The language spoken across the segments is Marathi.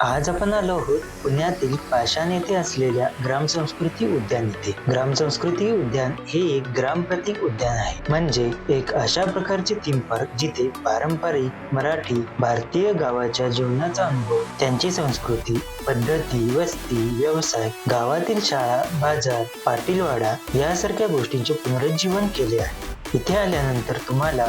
आज आपण आलो आहोत पुण्यातील पाषाण येथे असलेल्या ग्रामसंस्कृती उद्यान येथे ग्रामसंस्कृती उद्यान हे एक ग्रामप्रतीक उद्यान आहे. म्हणजे एक अशा प्रकारचे थीम पार्क जिथे पारंपरिक मराठी भारतीय गावाच्या जीवनाचा अनुभव त्यांची संस्कृती पद्धती वस्ती व्यवसाय गावातील शाळा बाजार पाटीलवाडा यासारख्या गोष्टींचे पुनरुज्जीवन केले आहे. इथे आल्यानंतर तुम्हाला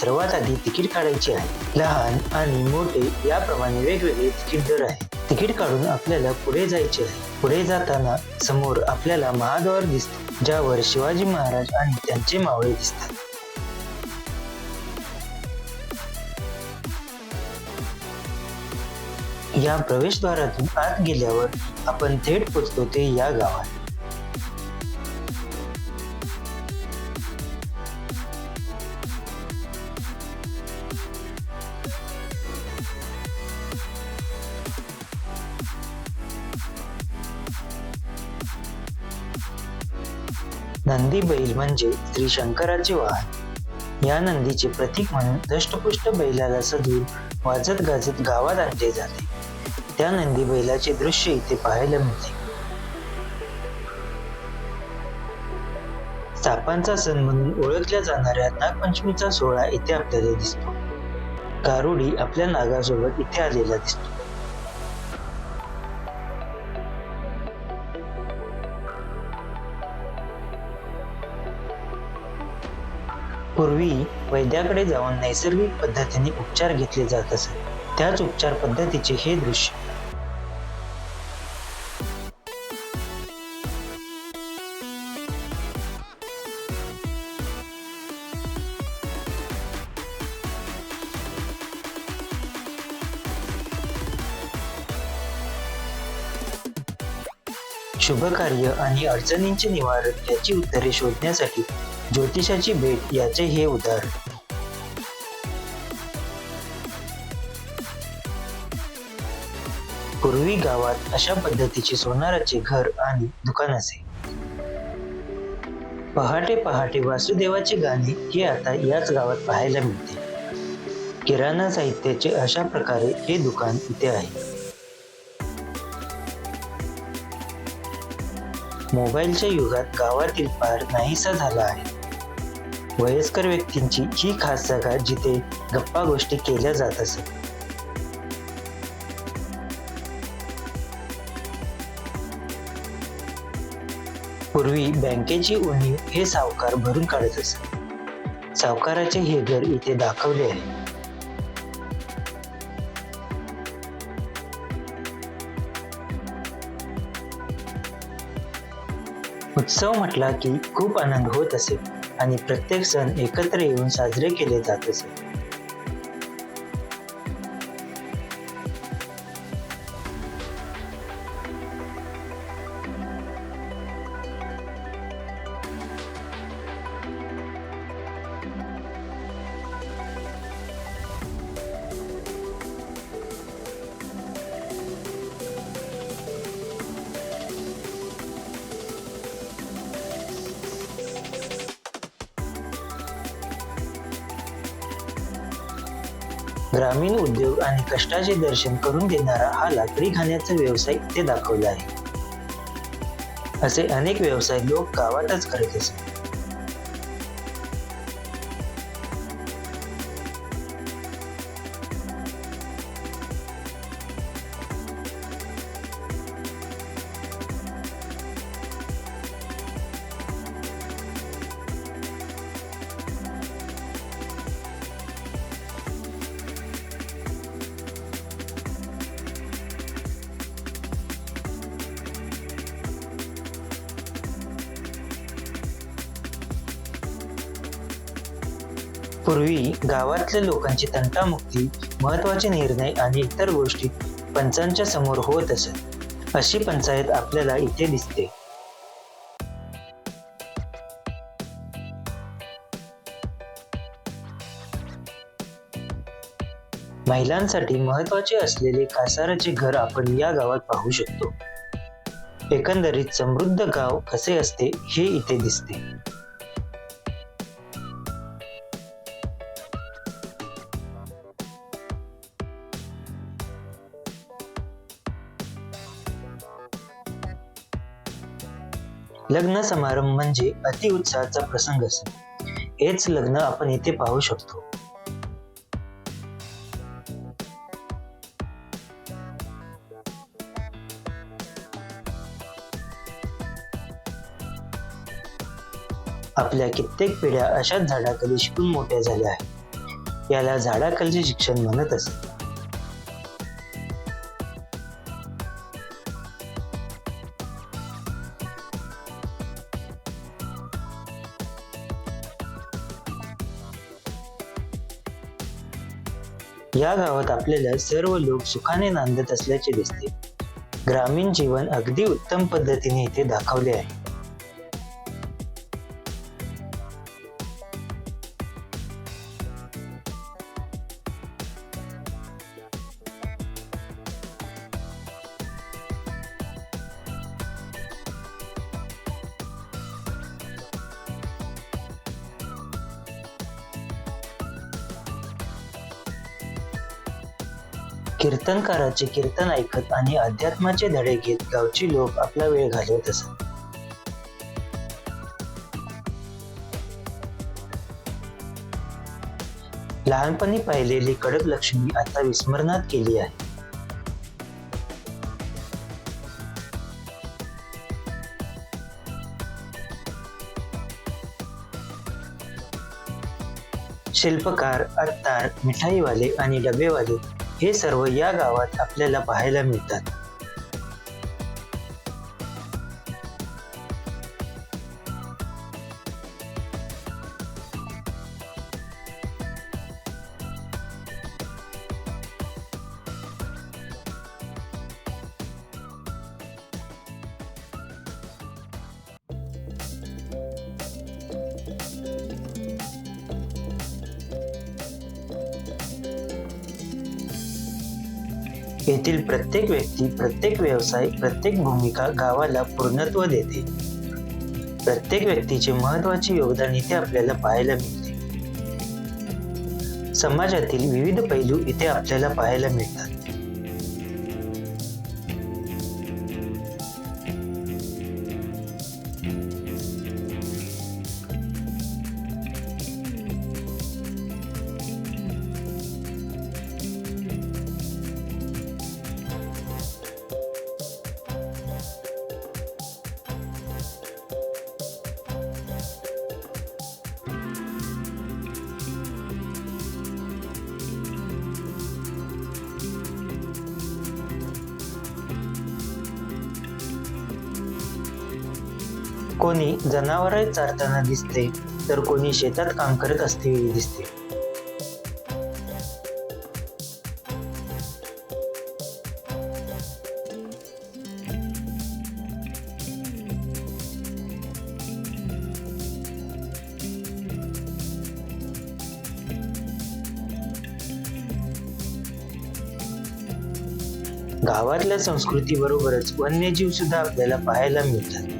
सर्वात आधी तिकीट काढायचे आहे. लहान आणि मोठे याप्रमाणे वेगवेगळे तिकीट दर आहे तिकीट काढून आपल्याला पुढे जायचे आहे. पुढे जाताना समोर आपल्याला महाद्वार दिसतो ज्यावर शिवाजी महाराज आणि त्यांचे मावळे दिसतात. या प्रवेशद्वारातून आत गेल्यावर आपण थेट पोचतो ते या गावात. नंदी बैल म्हणजे श्री शंकराचे वाहन. या नंदीचे प्रतीक म्हणून दष्टपुष्ट बैलाला सजून वाजत गाजत गावात आणले जाते. त्या नंदी बैलाचे दृश्य इथे पाहायला मिळते. सापांचा सण म्हणून ओळखल्या जाणाऱ्या नागपंचमीचा सोहळा इथे आपल्याला दिसतो. गारुडी आपल्या नागासोबत इथे आलेला दिसतो. पूर्वी वैद्याकडे जाऊन नैसर्गिक पद्धतीने उपचार घेतले जात असत त्याच उपचार पद्धतीचे हे दृश्य. शुभ कार्य आणि अडचणींचे निवारण याची उत्तरे शोधण्यासाठी ज्योतिषाची भेट याचे हे उदाहरण. पूर्वी गावात अशा पद्धतीचे सोनाराचे घर आणि दुकान असे. पहाटे पहाटे वासुदेवाचे गाणे हे आता याच गावात पाहायला मिळते. किराणा साहित्याचे अशा प्रकारे हे दुकान इथे आहे. मोबाईलच्या युगात गावातील पार नाहीसा झाला आहे. वयस्कर व्यक्तींची ही खास जागा जिथे गप्पा गोष्टी केल्या जात असत पूर्वी बँकेची उणीव हे सावकार भरून काढत असत सावकाराचे हे घर इथे दाखवले आहे. उत्सव म्हटला की खूप आनंद होत असे. आणि प्रत्येक सण एकत्र येऊन साजरे केले जात असे. ग्रामीण उद्योग आणि कष्टाचे दर्शन करून देणारा हा लाकडी खाण्याचा व्यवसाय इथे दाखवला आहे. असे अनेक व्यवसाय लोक गावातच करत असतात पूर्वी गावातल्या लोकांची तंटामुक्ती महत्त्वाचे निर्णय आणि इतर गोष्टी पंचांच्या समोर होत असत. अशी पंचायत आपल्याला इथे दिसते. महिलांसाठी महत्त्वाचे असलेले कासाराचे घर आपण या गावात पाहू शकतो. एकंदरीत समृद्ध गाव कसे असते हे इथे दिसते. लग्न समारंभ म्हणजे अतिउत्साहाचा प्रसंग असतो हेच लग्न आपण इथे पाहू शकतो. आपल्या कित्येक पिढ्या अशाच झाडाखाली शिकून मोठ्या झाल्या आहेत. याला झाडाखालचे शिक्षण म्हणत असत. या गावात आपल्याला सर्व लोक सुखाने नांदत असल्याचे दिसते. ग्रामीण जीवन अगदी उत्तम पद्धतीने इथे दाखवले आहे. कीर्तनकाराचे कीर्तन ऐकत आणि अध्यात्माचे धडे घेत गावची लोक आपला वेळ घालवत असत. लहानपणी पाहिलेली कडक लक्ष्मी आता विस्मरणात केली आहे. शिल्पकार अत्तार मिठाईवाले आणि डबेवाले हे सर्व या गावात आपल्याला पाहायला मिळतात. येथील प्रत्येक व्यक्ती प्रत्येक व्यवसाय प्रत्येक भूमिका गावाला पूर्णत्व देते. प्रत्येक व्यक्तीचे महत्त्वाचे योगदान इथे आपल्याला पाहायला मिळते. समाजातील विविध पैलू इथे आपल्याला पाहायला मिळतात. कोणी जनावरे चरताना दिसते तर कोणी शेतात काम करत असते दिसते. गावातल्या संस्कृती बरोबरच वन्यजीव सुद्धा आपल्याला पाहायला मिळतात.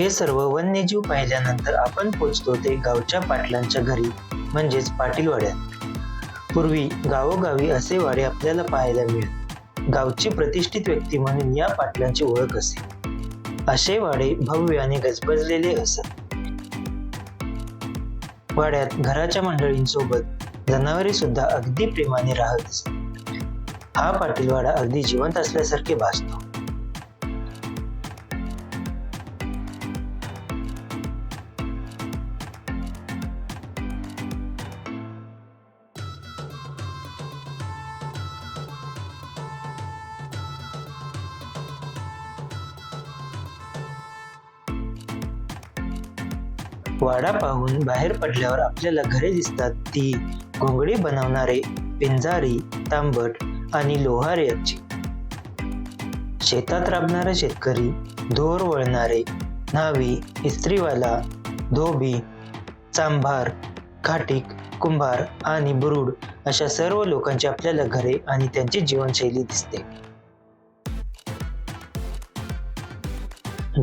हे सर्व वन्यजीव पाहिल्यानंतर आपण पोचतो ते गावच्या पाटलांच्या घरी म्हणजेच पाटीलवाड्यात. पूर्वी गावोगावी असे वाडे आपल्याला पाहायला मिळत. गावची प्रतिष्ठित व्यक्ती म्हणून या पाटलांची ओळख असे. असे वाडे भव्य आणि गजबजलेले असत. वाड्यात घराच्या मंडळींसोबत जनावरे सुद्धा अगदी प्रेमाने राहत असत. हा पाटीलवाडा अगदी जिवंत असल्यासारखे भासतो. वाडा पाहून बाहेर पडल्यावर आपल्याला घरे दिसतात. ती घोंगडी बनवणारे पिंजारी तांबट आणि लोहार यांची शेतात राबणारे शेतकरी धोर वळणारे न्हावी इस्त्रीवाला धोबी चांभार खाटीक कुंभार आणि बुरुड अशा सर्व लोकांची आपल्याला घरे आणि त्यांची जीवनशैली दिसते.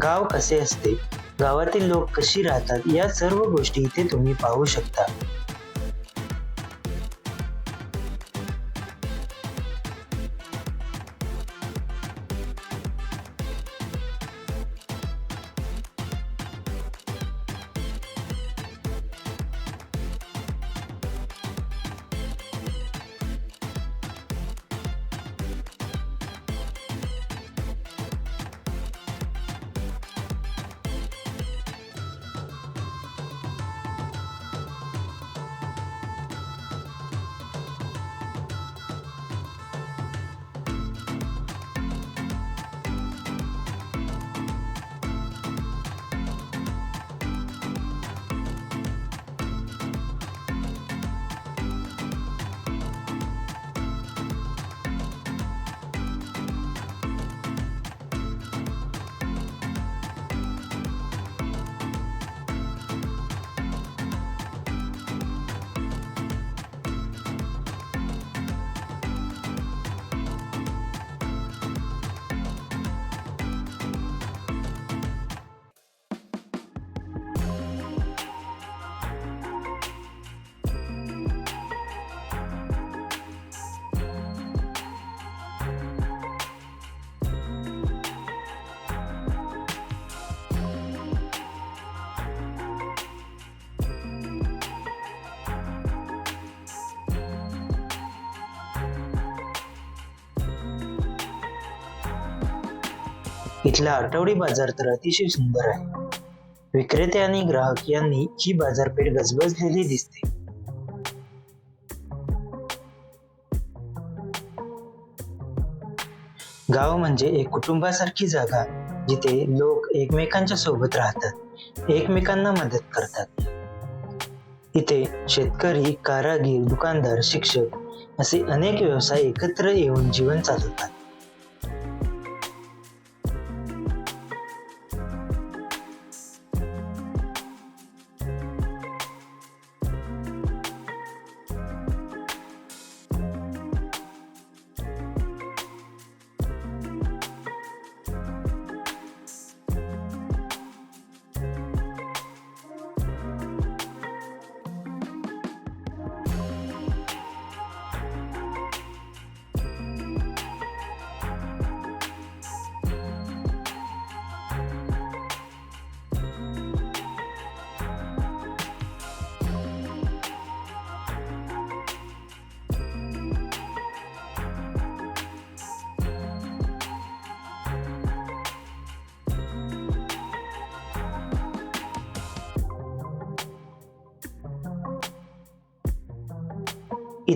गाव कसे असते? गावातील लोक कशी राहतात या सर्व गोष्टी इथे तुम्ही पाहू शकता. इथला आठवडी बाजार तर अतिशय सुंदर आहे. विक्रेते आणि ग्राहक यांनी ही बाजारपेठ गजबजलेली दिसते. गाव म्हणजे एक कुटुंबासारखी जागा जिथे लोक एकमेकांच्या सोबत राहतात एकमेकांना मदत करतात. इथे शेतकरी कारागीर दुकानदार शिक्षक असे अनेक व्यवसाय एकत्र येऊन जीवन चालवतात.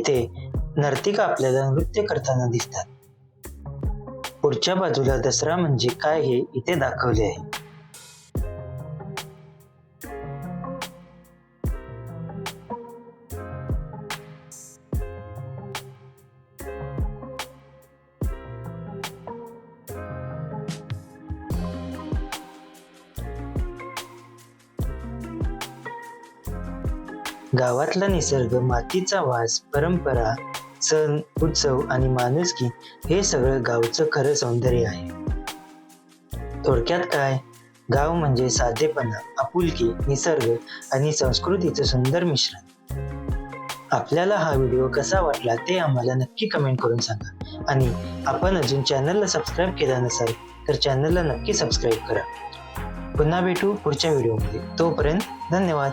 इथे नर्तिका आपल्याला नृत्य करताना दिसतात. पुढच्या बाजूला दसरा म्हणजे काय हे इथे दाखवले आहे. गावातला निसर्ग मातीचा वास परंपरा सण उत्सव आणि माणुसकी हे सगळं गावचं खरं सौंदर्य आहे. थोडक्यात काय? गाव म्हणजे साधेपणा आपुलकी निसर्ग आणि संस्कृतीचं सुंदर मिश्रण. आपल्याला हा व्हिडिओ कसा वाटला ते आम्हाला नक्की कमेंट करून सांगा. आणि आपण अजून चॅनलला सबस्क्राईब केला नसाल तर चॅनलला नक्की सबस्क्राईब करा. पुन्हा भेटू पुढच्या व्हिडिओमध्ये. तोपर्यंत धन्यवाद.